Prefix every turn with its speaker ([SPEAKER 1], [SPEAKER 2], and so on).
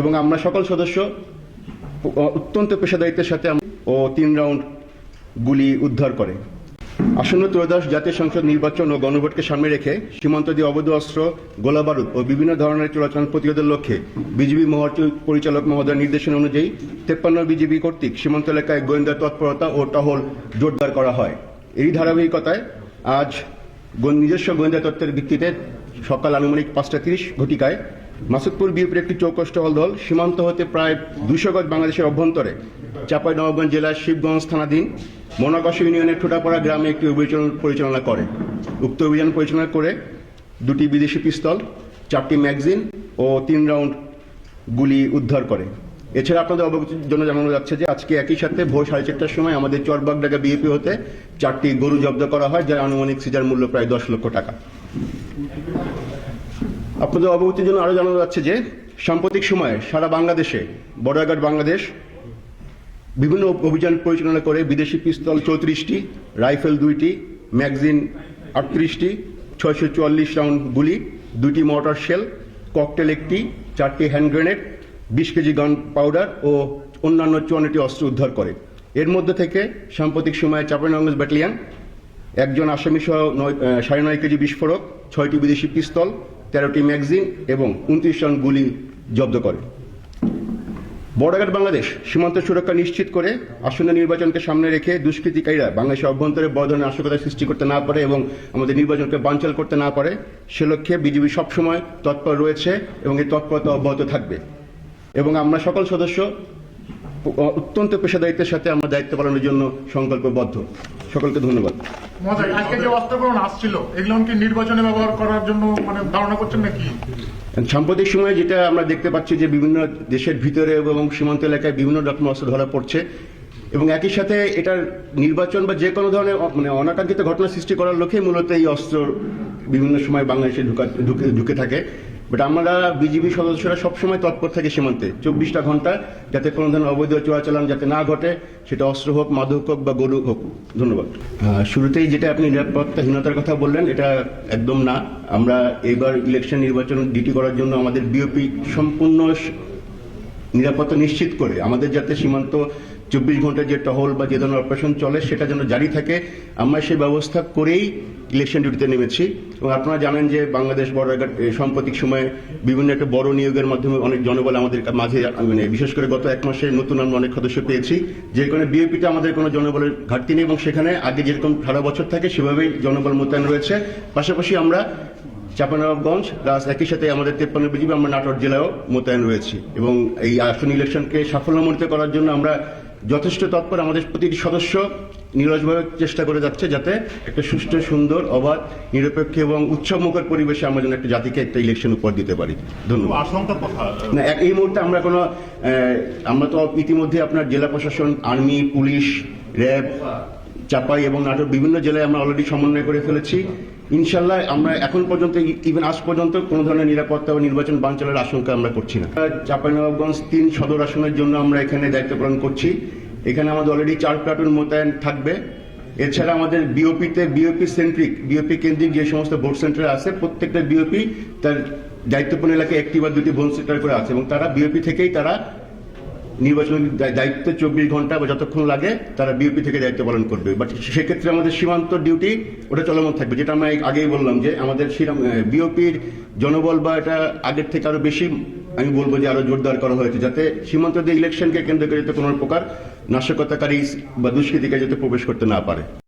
[SPEAKER 1] এবং আমরা সকল সদস্য অত্যন্ত পেশাদারিত্বের সাথে ও তিন রাউন্ড গুলি উদ্ধার করে। আসন্ন ত্রয়োদশ জাতীয় সংসদ নির্বাচন ও গণভোটকে সামনে রেখে সীমান্ত দিয়ে অবৈধ অস্ত্র, গোলাবারুদ ও বিভিন্ন ধরনের চলাচল প্রতিরোধের লক্ষ্যে বিজেপি মহার্চ পরিচালক মহোদয়ের নির্দেশনা অনুযায়ী তেপ্পান্ন বিজিবি কর্তৃক সীমান্ত এলাকায় গোয়েন্দা তৎপরতা ও টহল জোরদার করা হয়। এই ধারাবাহিকতায় আজ নিজস্ব গোয়েন্দা তত্ত্বের ভিত্তিতে সকাল আনুমানিক পাঁচটা তিরিশ ঘটিকায় মাসুদপুর বিএপির একটি চৌকস টহল দল সীমান্ত হতে প্রায় দুশো গজ বাংলাদেশের অভ্যন্তরে চাঁপাই নবাবগঞ্জ জেলার শিবগঞ্জ থানাধীন মোনাকশ ইউনিয়নের ঠোঁটাপাড়া গ্রামে একটি অভিযান পরিচালনা করে। উক্ত অভিযান পরিচালনা করে দুটি বিদেশি পিস্তল, চারটি ম্যাগজিন ও তিন রাউন্ড গুলি উদ্ধার করে। এছাড়া আপনাদের অবগতির জন্য জানানো যাচ্ছে যে আজকে একই সাথে ভোর সাড়ে চারটার সময় আমাদের চরবাগডাঙ্গা বিএপি হতে চারটি গরু জব্দ করা হয়, যার আনুমানিক সিজার মূল্য প্রায় দশ লক্ষ টাকা। আপনাদের অবগতির জন্য আরও জানানো যাচ্ছে যে, সাম্প্রতিক সময়ে সারা বাংলাদেশে বর্ডারঘাট বাংলাদেশ বিভিন্ন অভিযান পরিচালনা করে, বিদেশি পিস্তল চৌত্রিশটি, রাইফেল দুইটি, ম্যাগজিন আটত্রিশটি, ছয়শো চুয়াল্লিশ রাউন্ড গুলি, দুটি মর্টার শেল, ককটেল একটি, চারটি হ্যান্ড গ্রেনেড, বিশ কেজি গান পাউডার ও অন্যান্য চুয়ান্নটি অস্ত্র উদ্ধার করে। এর মধ্যে থেকে সাম্প্রতিক সময়ে চাপাইনগঞ্জ ব্যাটালিয়ান, একজন আসামি সহ নয় সাড়ে নয় কেজি বিস্ফোরক, ছয়টি বিদেশি পিস্তল তেরোটি ম্যাগজিন এবং উনত্রিশ রাউন্ড গুলি জব্দ করে। বর্ডারঘাট বাংলাদেশ সীমান্ত সুরক্ষা নিশ্চিত করে আসন্ন নির্বাচনকে সামনে রেখে দুষ্কৃতিকারীরা বাংলাদেশের অভ্যন্তরে বড় ধরনের নাশকতা সৃষ্টি করতে না পারে এবং আমাদের নির্বাচনকে বানচাল করতে না পারে, সে লক্ষ্যে বিজেপি সবসময় তৎপর রয়েছে এবং এই তৎপরতা অব্যাহত থাকবে। এবং আমরা সকল সদস্য, অত্যন্ত পেশাদারিত্বের সাথে আমরা দায়িত্ব পালনের জন্য সংকল্পবদ্ধ। সকলকে ধন্যবাদ।
[SPEAKER 2] মজাই আজকে যে অস্ত্রগ্রহণ আসছিল এগুলো কি নির্বাচনে ব্যবহার করার জন্য মানে ধারণা করছেন নাকি?
[SPEAKER 1] সাম্প্রতিক সময়ে যেটা আমরা দেখতে পাচ্ছি যে বিভিন্ন দেশের ভিতরে এবং সীমান্ত এলাকায় বিভিন্ন রকম অস্ত্র ধরা পড়ছে এবং একই সাথে এটার নির্বাচন বা যে কোনো ধরনের মানে অনাকাঙ্ক্ষিত ঘটনা সৃষ্টি করার লক্ষ্যে মূলত এই অস্ত্র বিভিন্ন সময় বাংলাদেশে ঢুকে ঢুকে থাকে। বাট আমরা বিজিবি সদস্যরা সবসময় তৎপর থাকে সীমান্তে। চব্বিশটা ঘণ্টা যাতে কোনো ধরনের অবৈধ চোরাচালান যাতে না ঘটে, সেটা অস্ত্র হোক, মাদক হোক বা গরু হোক। ধন্যবাদ। শুরুতেই যেটা আপনি নিরাপত্তাহীনতার কথা বললেন, এটা একদম না। আমরা এবার ইলেকশন নির্বাচন ডিউটি করার জন্য আমাদের বিওপি সম্পূর্ণ নিরাপত্তা নিশ্চিত করে, আমাদের যাতে সীমান্ত চব্বিশ ঘণ্টা যে টহল বা যে ধরনের অপারেশন চলে, সেটা যেন জারি থাকে। আমরা সেই ব্যবস্থা করেই ইলেকশন ডিউটিতে নেমেছি। এবং আপনারা জানেন যে বাংলাদেশ বর্ডার সাম্প্রতিক সময়ে বিভিন্ন একটা বড় নিয়োগের মাধ্যমে অনেক জনবল আমাদের মাঝে মানে বিশেষ করে গত এক মাসে নতুন আমরা অনেক সদস্য পেয়েছি। যে কারণে বিএপিতে আমাদের কোনো জনবলের ঘাটতি নেই এবং সেখানে আগে যেরকম সারা বছর থাকে, সেভাবেই জনবল মোতায়েন রয়েছে। পাশাপাশি আমরা চাপানগঞ্জ প্লাস একই সাথে আমাদের তেপ্পান্ন বিজিবি, আমরা নাটোর জেলায়ও মোতায়েন রয়েছি। এবং এই আসন ইলেকশনকে সাফল্যমণ্ডিত করার জন্য আমরা যথেষ্ট তৎপর আমাদের প্রতিটি সদস্য নিরসভাবে চেষ্টা করে যাচ্ছে যাতে একটা সুষ্ঠু সুন্দর অবাধ নিরপেক্ষ এবং উৎসবমুখর পরিবেশে আমরা যেন একটা জাতিকে একটা ইলেকশন উপর দিতে পারি। ধন্যবাদ।
[SPEAKER 2] আশঙ্কার কথা।
[SPEAKER 1] না এই মুহূর্তে আমরা কোনো আমরা তো ইতিমধ্যে আপনার জেলা প্রশাসন আর্মি পুলিশ র্যাব চাপাই এবং নাটোর বিভিন্ন জেলায় আমরা অলরেডি সমন্বয় করে ফেলেছি। ইনশাল্লাহ আমরা এখন পর্যন্ত ইভেন আজ পর্যন্ত কোনো ধরনের নিরাপত্তা বা নির্বাচন বাঞ্চলের আশঙ্কা আমরা করছি না। চাপাইনবাবগঞ্জ তিন সদর আসনের জন্য আমরা এখানে দায়িত্ব পালন করছি। এখানে আমাদের অলরেডি চার প্লাটুন মোতায়েন থাকবে। এছাড়া আমাদের বিওপিতে বিওপি সেন্ট্রিক বিওপি কেন্দ্রিক যে সমস্ত ভোট সেন্টার আছে, প্রত্যেকটা বিওপি তার দায়িত্বপূর্ণ এলাকায় একটি বা দুটি ভোট সেন্টার করে আছে এবং তারা বিওপি থেকেই তারা নির্বাচনের দা- দায়িত্ব চব্বিশ ঘণ্টা বা যতক্ষণ লাগে তারা বিওপি থেকে দায়িত্ব পালন করবে। বাট সেক্ষেত্রে আমাদের সীমান্ত ডিউটি ওটা চলমান থাকবে। যেটা আমরা আগেই বললাম যে আমাদের বিওপির জনবল বা এটা আগের থেকে আরও বেশি, আমি বলব যে আরও জোরদার করা হয়েছে। যাতে সীমান্ত দিয়ে ইলেকশনকে কেন্দ্র করে যাতে কোনো প্রকার নাশকতাকারী বা দুষ্কৃতিকারী যাতে প্রবেশ করতে না পারে।